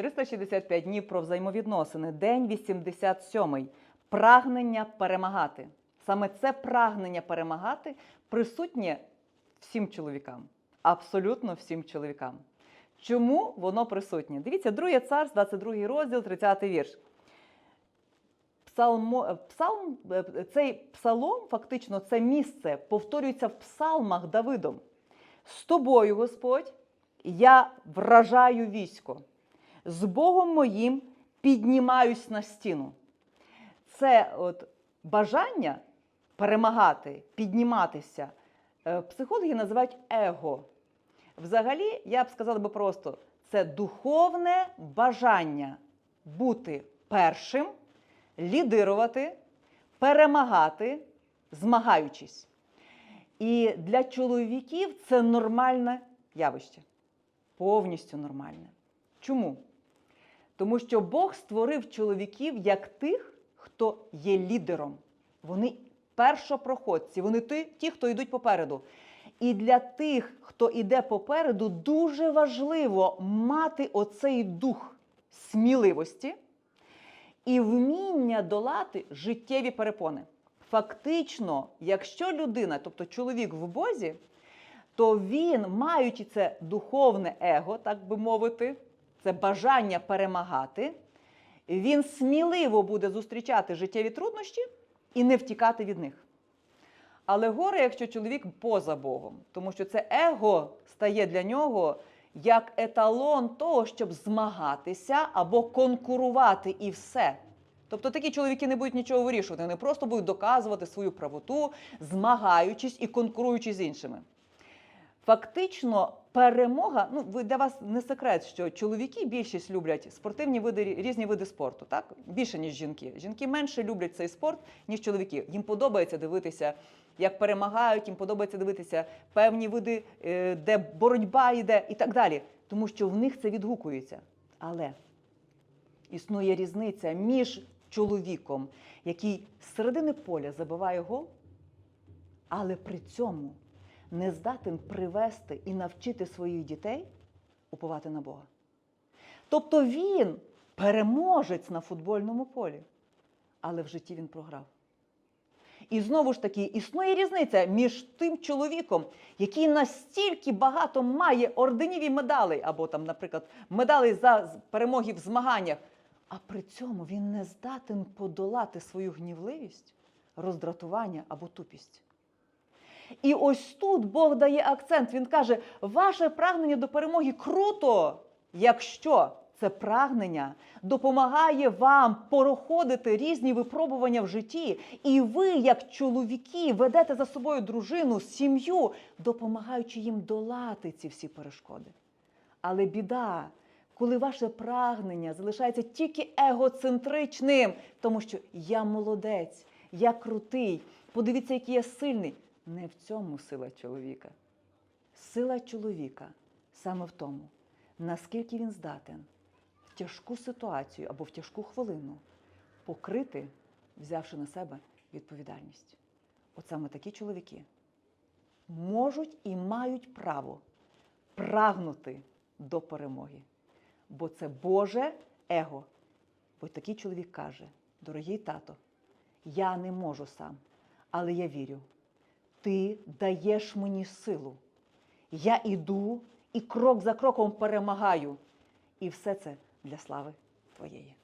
365 днів про взаємовідносини. День 87. Прагнення перемагати. Саме це прагнення перемагати присутнє всім чоловікам. Абсолютно всім чоловікам. Чому воно присутнє? Дивіться, друге царств, 22 розділ, 30 вірш. Псалмо, е, псалм, е, цей псалом, фактично, це місце повторюється в псалмах Давидом. З тобою, Господь, я вражаю військо, з Богом моїм піднімаюсь на стіну. Це от бажання перемагати, підніматися. е, Психологи називають его. Взагалі, я б сказала би просто, це духовне бажання бути першим, лідирувати, перемагати, змагаючись. І для чоловіків це нормальне явище. Повністю нормальне. Чому? Тому що Бог створив чоловіків як тих, хто є лідером. Вони першопроходці, вони ті, хто йдуть попереду. І для тих, хто йде попереду, дуже важливо мати оцей дух сміливості і вміння долати життєві перепони. Фактично, якщо людина, тобто чоловік в Бозі, то він, маючи це духовне его, так би мовити, це бажання перемагати, він сміливо буде зустрічати життєві труднощі і не втікати від них. Але горе, якщо чоловік поза Богом, тому що це его стає для нього як еталон того, щоб змагатися або конкурувати і все. Тобто такі чоловіки не будуть нічого вирішувати, вони просто будуть доказувати свою правоту, змагаючись і конкуруючи з іншими. Фактично, перемога, ну ви- для вас не секрет, що чоловіки більшість люблять спортивні види різні види спорту, так більше ніж жінки. Жінки менше люблять цей спорт, ніж чоловіки. Їм подобається дивитися, як перемагають, їм подобається дивитися певні види, е, де боротьба йде, і так далі. Тому що в них це відгукується. Але існує різниця між чоловіком, який з середини поля забиває гол, але при цьому не здатен привести і навчити своїх дітей уповати на Бога. Тобто він переможець на футбольному полі, але в житті він програв. І знову ж таки, існує різниця між тим чоловіком, який настільки багато має орденів і медалей, або там, наприклад, медалей за перемоги в змаганнях, а при цьому він не здатен подолати свою гнівливість, роздратування або тупість. І ось тут Бог дає акцент. Він каже: ваше прагнення до перемоги круто, якщо це прагнення допомагає вам проходити різні випробування в житті, і ви, як чоловіки, ведете за собою дружину, сім'ю, допомагаючи їм долати ці всі перешкоди. Але біда, коли ваше прагнення залишається тільки егоцентричним, тому що я молодець, я крутий, подивіться, який я сильний. Не в цьому сила чоловіка. Сила чоловіка саме в тому, наскільки він здатен в тяжку ситуацію або в тяжку хвилину покрити, взявши на себе відповідальність. От саме такі чоловіки можуть і мають право прагнути до перемоги. Бо це Боже его. Бо такий чоловік каже: дорогий тато, я не можу сам, але я вірю. Ти даєш мені силу. Я іду і крок за кроком перемагаю. І все це для слави твоєї.